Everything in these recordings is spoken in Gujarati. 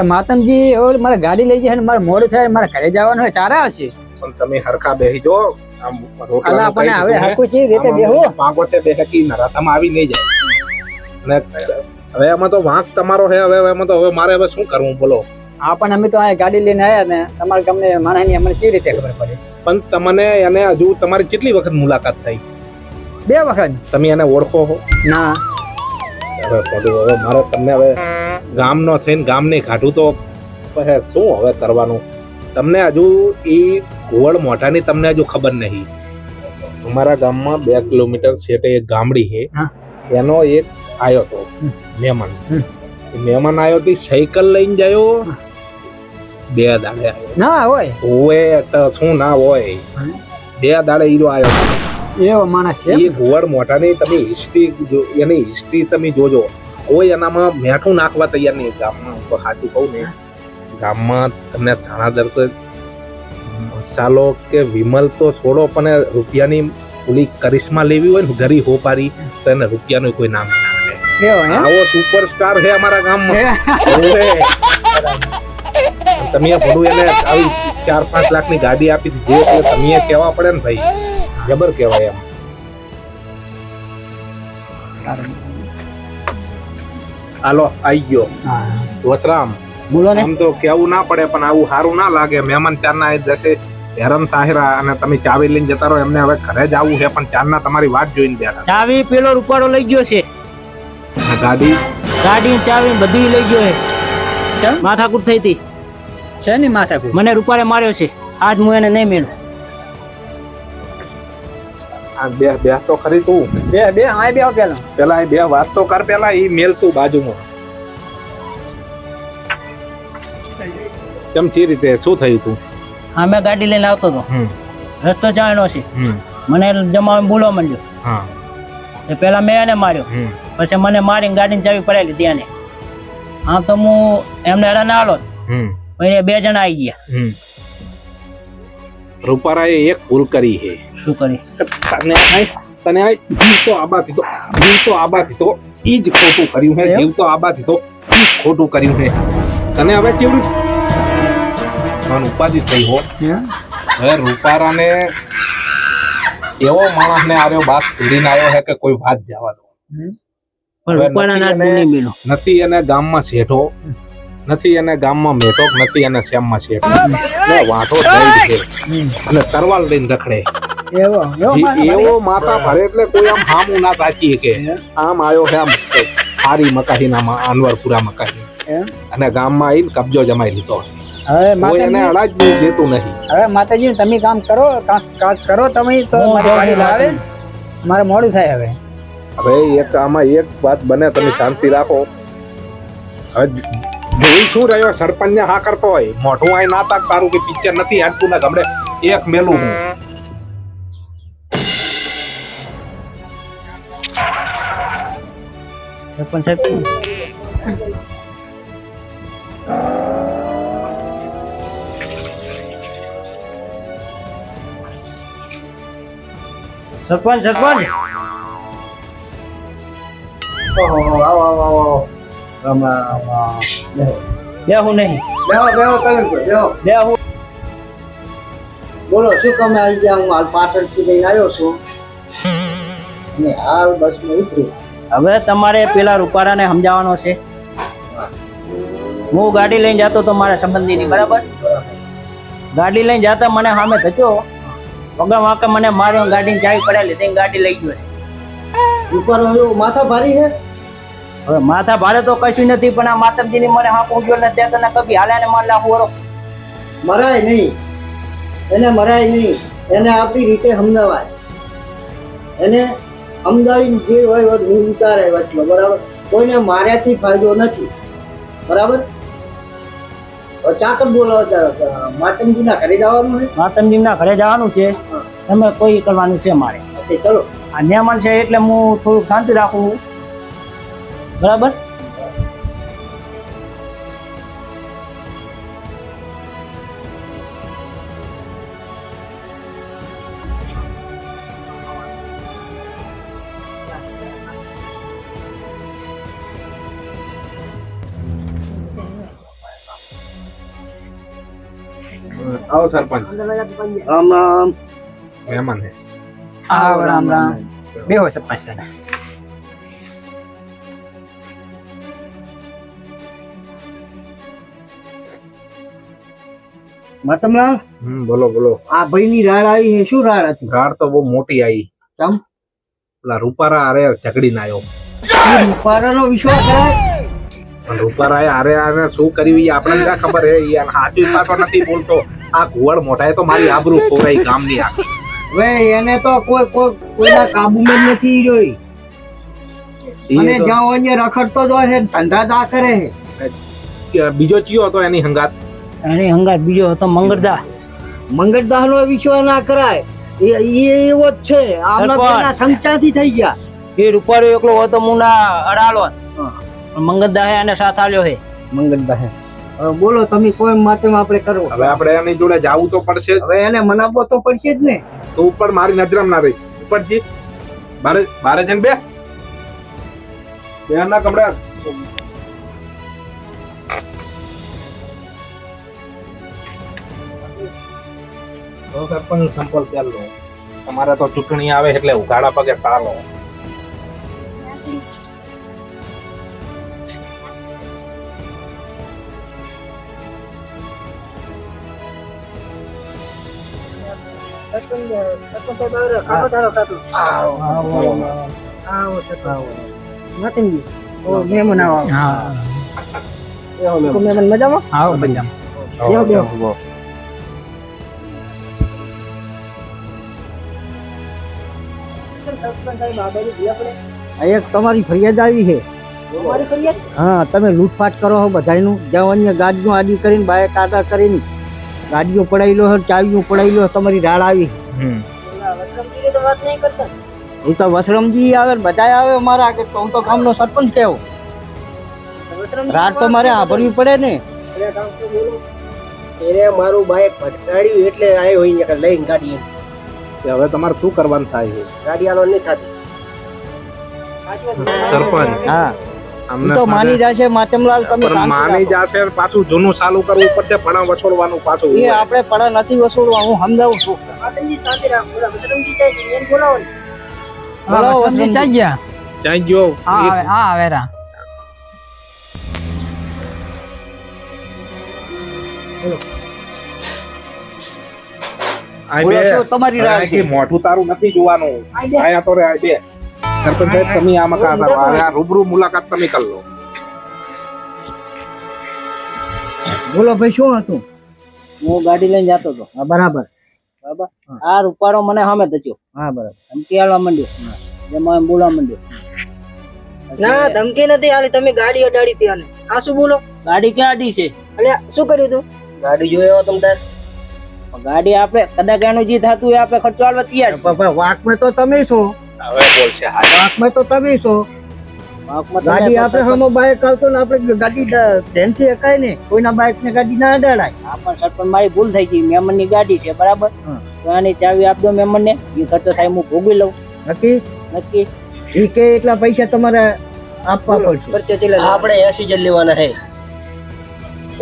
માતમજી હવે મારે ગાડી લઈ જાય ને મારે મોડું થાય મારે ઘરે જવાનું હોય ચારા હશે પણ તમે હરખા બેહી જો આમ રોટલા આપણને હવે હરખું છે રીતે બેહો. પાંગોતે બેહકી નરાતામાં આવી નહીં જાય. અને હવે એમાં તો વાંક તમારો છે હવે એમાં તો હવે મારે હવે શું કરવું બોલો. હા પણ અમે તો અહીંયા ગાડી લઈને આવ્યા ને તમારા ગામને માણસની અમને કેવી રીતે ખબર પડે? પણ તમને એને હજુ તમારી કેટલી વખત મુલાકાત થઈ? બે વખત. તમે એને ઓળખો છો ના. હવે બધું હવે મારે તમને હવે ગામનો થઈને ગામને ખાટું તો પછી શું હવે કરવાનું? તમને હજુ એ ઘોવડ મોઢાની તમને હજુ ખબર નહીં. અમારા ગામમાં બે કિલોમીટર છેટે એક ગામડી છે. એનો એક આવ્યો હતો મહેમાન. મહેમાન આવ્યો હતી સાયકલ લઈને ગયો. બે દાડે ના હોય. હોય તો શું ના હોય. બે દાડે હીરો આવ્યો એવો માણસ છે એ ઘુવડ મોટાની તમે હિસ્ટ્રી એની હિસ્ટ્રી તમે જોજો. કોઈ એનામાં મેઠું નાખવા તૈયાર નહીં. ગામમાં હું તો સાચું કહું ને ગામમાં તમને ધાણાદર તો મસાલો કે વિમલ તો છોડો પણ રૂપિયાની ઓલી કરિશ્મા લેવી હોય ને ગરી હોપારી તો એને રૂપિયાનું કોઈ નામ હે આવો સુપરસ્ટાર છે અમારા ગામમાં. તમે ભલું એને આવી ચાર પાંચ લાખની ગાડી આપી દીધી એટલે તમે કહેવા પડે ને ભાઈ. જબર કહેવાય એમ. હાલો આઈ ગયો. હા. વસરામ બોલો ને. આમ તો કેવું ના પડે પણ આવું સારું ના લાગે. મહેમાન ચારના એ જશે હેરન તાહેરા અને તમે ચાવી લઈને જતા રહો. એમને હવે ઘરે જ આવવું છે પણ ચારના તમારી વાટ જોઈને બેઠા. ચાવી પેલો રૂપાળો લઈ ગયો છે. ગાડી? ગાડી ચાવી બધી લઈ ગયો છે. કેમ? માથાકૂટ થઈ હતી. છે ને માથાકૂટ? મને રૂપાળે માર્યો છે. આજ હું એને નહીં મેળું બે બે તો ખરી તું. બે બે હા બે પેલા. પેલા એ બે વાત તો કર પેલા એ મેલ તું બાજુમાં. કેમ ચી રીતે શું થયું તું? હા મેં ગાડી લઈને આવતો હતો રસ્તો જાણ્યો છે. મને જમાવા બોલવા માંડ્યો. હા. પેલા મેં એને માર્યો. પછી મને મારીને ગાડીની ચાવી પડાવી લીધી એને આમ તો હું એમને હેરાન આલો પછી બે જણા આવી ગયા. રૂપારાએ એક ભૂલ કરી છે. શું કરી તને આય તને આય જીવ તો આબા તો જીવ તો આબા તો ઈ જ ખોટું કર્યું હે જીવ તો આબા તો ઈ ખોટું કર્યું હે. તને હવે કેવડી પણ ઉપાધિ થઈ હો. હવે રૂપારાને એવો માણસ ને આવ્યો બાત ભીડીને આવ્યો છે કે કોઈ વાત જવા દો. નથી એને- ગામમાં શેઠો. નથી એને ગામમાં મેઠો નથી એને શ્યામમાં શેઠો. વાંધો થઈ છે અને તરવાલ લઈને રખડે. એવો એવો માથા ભરે એટલે કોઈ આમ હામું ના તાચીએ કે આમ આવ્યો છે આમ સારી મકાહી ના અનવરપુરા મકાહી? અને ગામમાં આવીને કબજો જમાઈ લીધો. હવે માતાજી દેતું નહીં. હવે માતાજી તમે કામ કરો કરો તમે તો મારી લાવે. મારે મોડું થાય હવે. હવે એક આમાં એક વાત બને તમે શાંતિ રાખો. હવે જોઈ શું રહ્યો? સરપંચ ને હા કરતો હોય. મોઢું આય ના તાક તારું કે પિક્ચર નથી હાટતું ને ગમડે એક મેલું હું. સરપંચ સાહેબ સરપંચ સરપંચ! બેહું. નહીં. બેહું બોલો શું તમે આવી ગયા? હું હાલ પાટણથી લઈને આવ્યો છું. અને હાલ બસમાં ઉતર્યું. હવે તમારે પેલા રૂપારાને સમજાવવાનો છે. હું ગાડી લઈને જતો તો મારા સંબંધીની બરાબર? ગાડી લઈને જતા મને સામે થતો વગર વાંકે મને માર્યો ગાડીની ચાવી પડેલી તે ગાડી લઈ ગયો છે. ઉપર માથા ભારી છે? હવે માથા ભારે તો કશું નથી પણ આ માતમજીની મને હા પહોંચ્યો ને ત્યાં તને કભી હાલે ને માર લાખું વરો. મરાય નહીં. એને મરાય નહીં. એને આપણી રીતે સમજાવાય. એને સમજાવીને જે હોય હું ઉતારે વચમાં બરાબર? કોઈને માર્યાથી ફાયદો નથી. બરાબર? ચાકર બોલાવો માતમજીના ઘરે જવાનું છે? માતમજીના ઘરે જવાનું છે. તમે કોઈ કરવાનું છે મારે. ચલો. આ નિયમન છે એટલે હું થોડુંક શાંતિ રાખું. બરાબર? આવો સરપંચ. રામ રામ. મહેમાન હે. આવો રામ રામ. બેહો સરપંચ દાદા. માતમલાલ હમ બોલો બોલો. આ ભાઈની રાડ આવી છે શું રાડ હતી? રાડ તો બહુ મોટી આવી. કેમ? પેલા રૂપારા અરે ઝઘડીને આવ્યો. રૂપારાનો વિશ્વાસ કરાય? પણ રૂપારાએ આરે આને શું કર્યું એ આપણને ક્યાં ખબર હે? યાર હાચું પાછો નથી બોલતો. આ કુવડ મોટાએ તો મારી આબરૂ ખોરાઈ ગામની આ વે એને તો કોઈ કોઈ કોઈના કાબુમાં નથી જોઈ. અને જ્યાં અહીંયા રખડતો જ હોય છે ધંધા દા કરે છે. બીજો ચિયો હતો એની હંગાત? એની હંગાત બીજો હતો મંગળદા. મંગળદાસ નો વિશ્વાસ ના કરાય. એ એ એવો જ છે. આમના સંચાથી થઈ ગયા? એ રૂપારો એકલો હતો મુના અડાલો હા. મંગળદાસે એને સાથ આલ્યો છે. મંગળદાસ હવે બોલો તમે કોઈ માટે આપણે કરવું? હવે આપણે એની જોડે જાવું તો પડશે હવે એને મનાવવો તો પડશે જ ને. તો ઉપર મારી નજરમાં ના રહી. ઉપરજી બારે બારે જન બે. બે ના કમરા તો સરપંચ સંપલ ચાલો. તમારે તો ચૂંટણી આવે એટલે ઉઘાડા પગે ચાલો એક તમારી ફરિયાદ આવી છે. હા તમે લૂંટફાટ કરો છો બધાનું જ્યાં અન્ય ગાડીઓ આડી કરીને બાય કાટા કરીને. ગાડીઓ પડાવી લો ચાવીઓ પડાવી લો તમારી રાડ આવી હમ એ તો વસરમજી આવે ને બધાય આવે મારા આગળ તો હું તો ગામનો સરપંચ કેવો રાડ તો મારે આભરવી પડે ને. એને મારું બાઇક ભટકાડ્યું એટલે આવ્યો અહીંયા લઈને ગાડી હવે તમારે શું કરવાનું થાય છે? ગાડી આલો નહીં થતી. સરપંચ. હા. અમને તો માની જશે માતમલાલ તમે માની જશે પાછું જૂનું ચાલુ કરવું પડશે પણ વસોડવાનું પાછું. એ આપણે પણ નથી વસોડવા હું સમજાવું છું. બોલા ગયા? ગયો? આવે રા. તમારી મોઢું તારું નથી જોવાનું. આયા તો રે આ બે. સરપંચ સાહેબ તમે આમાં કા કરો આ રૂબરૂ મુલાકાત તમે કરી લો બોલો ભાઈ શું હતું હું ગાડી લઈને જતો હતો. હા બરાબર. બરાબર. આ રૂપારો મને સામે થયો હા બરાબર. ધમકી આલવા માંડ્યો. એમાં એમ બોલવા માંડ્યો. ના ધમકી નથી આલી. તમે ગાડી અડાડી ત્યાં આ શું બોલો? ગાડી ક્યાં અડી છે? એટલે શું કર્યું તું? ગાડી જોયો તમ તાર. ગાડી આપણે કદાચ એનું જે થતું હોય આપણે ખર્ચો આલવા તૈયાર છે. તો તમે છો. હવે બોલ છે વાંકમાં તો તમે છો. ગાડી આપણે હમો બાઇક આવતો ને આપણે ગાડી ધ્યાનથી અકાય ને કોઈના બાઇક ને ગાડી ના અડાડાય. આ પણ સરપંચ મારી ભૂલ થઈ ગઈ. મહેમાનની ગાડી છે બરાબર? તો આની ચાવી આપ દો ને એ ખર્ચો થાય હું ભોગવી લઉં. નક્કી? નક્કી. ઈ કે એટલા પૈસા તમારે આપવા પડશે. પરચે આપણે એસી જ લેવાના હે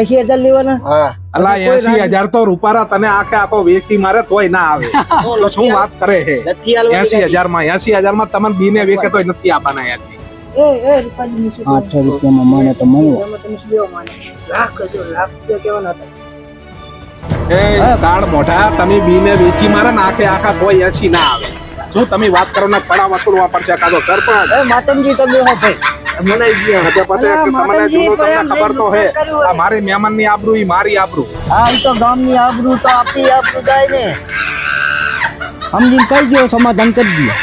એસી હજાર લેવાના? હા. અલા એસી હજાર તો રૂપારા તને આખે આખો વ્યક્તિ મારે તોય ના આવે. શું વાત કરે છે એસી હજારમાં એસી હજારમાં તમને બીને વેકે તોય નથી આપવાના યાર? આઠસો રૂપિયામાં મને તો મળ્યો તમે શું લેવા માને લાખ કરજો લાખ રૂપિયા કેવાના હતા. એ દાળ મોઢા તમે બીને વેચી મારે ને આખે આખા કોઈ એસી ના આવે. શું તમે વાત કરો ને પડા વસૂલવા પડશે કાતો સરપંચ? એ માતમજી તમે હો ભાઈ. મને એટલે પછી તમને જૂનું તમને ખબર તો હે. આ મારી મહેમાનની આબરૂ ઈ મારી આબરૂ. હા ઈ તો ગામની આબરૂ તો આપી આબરૂ જાય ને. સમજીને કહી દો સમાધાન કરી દો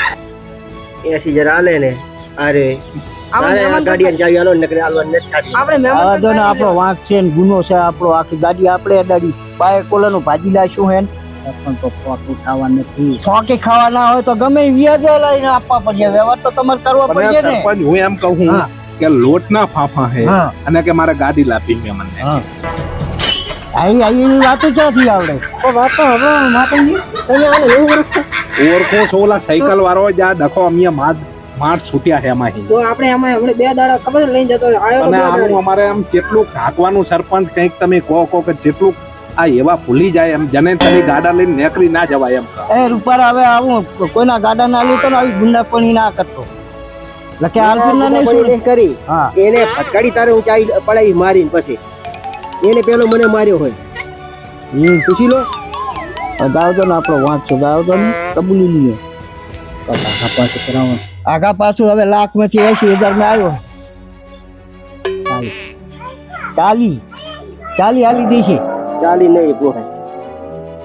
એસી જરા આલે ને. અરે ને આપણે ને વાંક છે ગુનો છે આપણો. આખી ગાડી આપણે અડાડી. બાય કોલાનું ભાજી લાશું હે ને પણ તો ફોટ ઉઠાવવા નથી. ફોકે ખાવા ના હોય તો ગમે વ્યાજ લઈને આપવા પડે. વ્યવહાર તો તમારે કરવા પડશે ને. પણ હું એમ કહું હા. કે લોટ ના ફાફા હે અને કે મારે ગાડી લાપી મે મને આઈ આઈ એની વાતો ક્યાંથી આવડે? વાતો હવે માતંજી તમે આને એવું ઓળખો ઓરખો છો ઓલા સાયકલ વાળો જ્યાં ડખો અમિયા માટ માટ છૂટ્યા છે એમાં તો આપણે એમાં હમણે બે દાડા ખબર લઈને જતો તો અને આનું અમારે આમ જેટલું ઢાંકવાનું સરપંચ કંઈક તમે કહો કહો કે જેટલું આ એવા ભૂલી જાય એમ જને તને ગાડા લઈને નેકરી ના જવાય એમ એ રૂપાર હવે આવું કોઈના ગાડા ના લીધો ને આવી ગુંડાપણી ના કરતો. લખે હાલપુરના ને શું કરી. હા. એને ફટકાડી તારે હું ચાઈ પડાવી મારીને પછી. એને પેલો મને માર્યો હોય. હમ. પૂછી લો. ગાવ ને આપણો વાંચો છો ને. કબૂલી લઈએ આઘા પાછું કરાવો. આગા પાછું હવે લાખમાંથી એસી હજારમાં આવ્યો ચાલી. ચાલી. ચાલી હાલી દેશે ચાલી નહીં પોહાય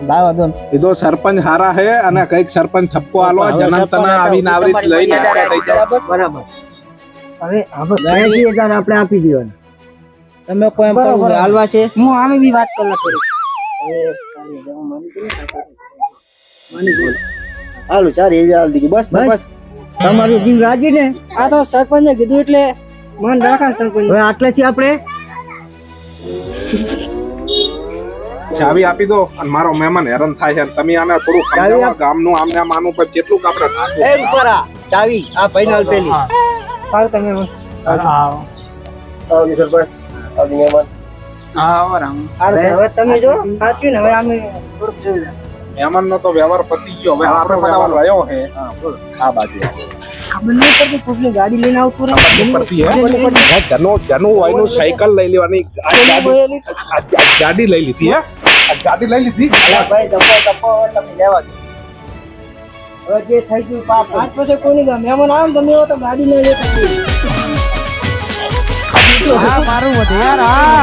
ગાવા દો એ તો સરપંચ હારા હે અને કંઈક સરપંચ ઠપકો આલો જનંતના આવીને આવરી લઈને બરાબર. હવે હવે એસી હજાર આપણે આપી દેવાના. તમે કોઈ એમ કરો હાલવા છે? હું આની બી વાત કરવા કરું. હાલો ચાર હજાર દીધી. બસ બસ. બસ. તમારું જીવ રાજી ને? આ તો સરપંચે કીધું એટલે મન રાખા સરપંચ. હવે આટલેથી આપણે? ચાવી આપી દો અને મારો મહેમાન હેરાન થાય છે તમે આને થોડું સમજાવો ગામનું આમને આમ આનું પર કેટલું આપણે નાખો એમ રૂપારા ચાવી આ ફાઈનલ પેલી સારું તમે આવો. સરપંચ આવજો મહેમાન. આરામ હવે તમે જો સાચું ને હવે અમે થોડુંક જોઈ લે. મહેમાન નો તો વ્યવહાર પતી ગયો હવે આપણે વ્યવહાર રહ્યો છે. આ બાજુ. ખબર નહીં કોકની ગાડી લઈને આવતું રહે? પડતી હે? હે, જનો જનો વાયનું સાયકલ લઈ લેવાની. આ ગાડી લઈ લીધી હે? ગાડી લઈ લીધી? ભાઈ દફો દફો તમે લેવા દો. હવે જે થઈ ગયું પાપ આજ પછી કોઈ નહીં મહેમાન આવે ને તમે તો ગાડી લઈ લેતા. મારું વધે યાર આ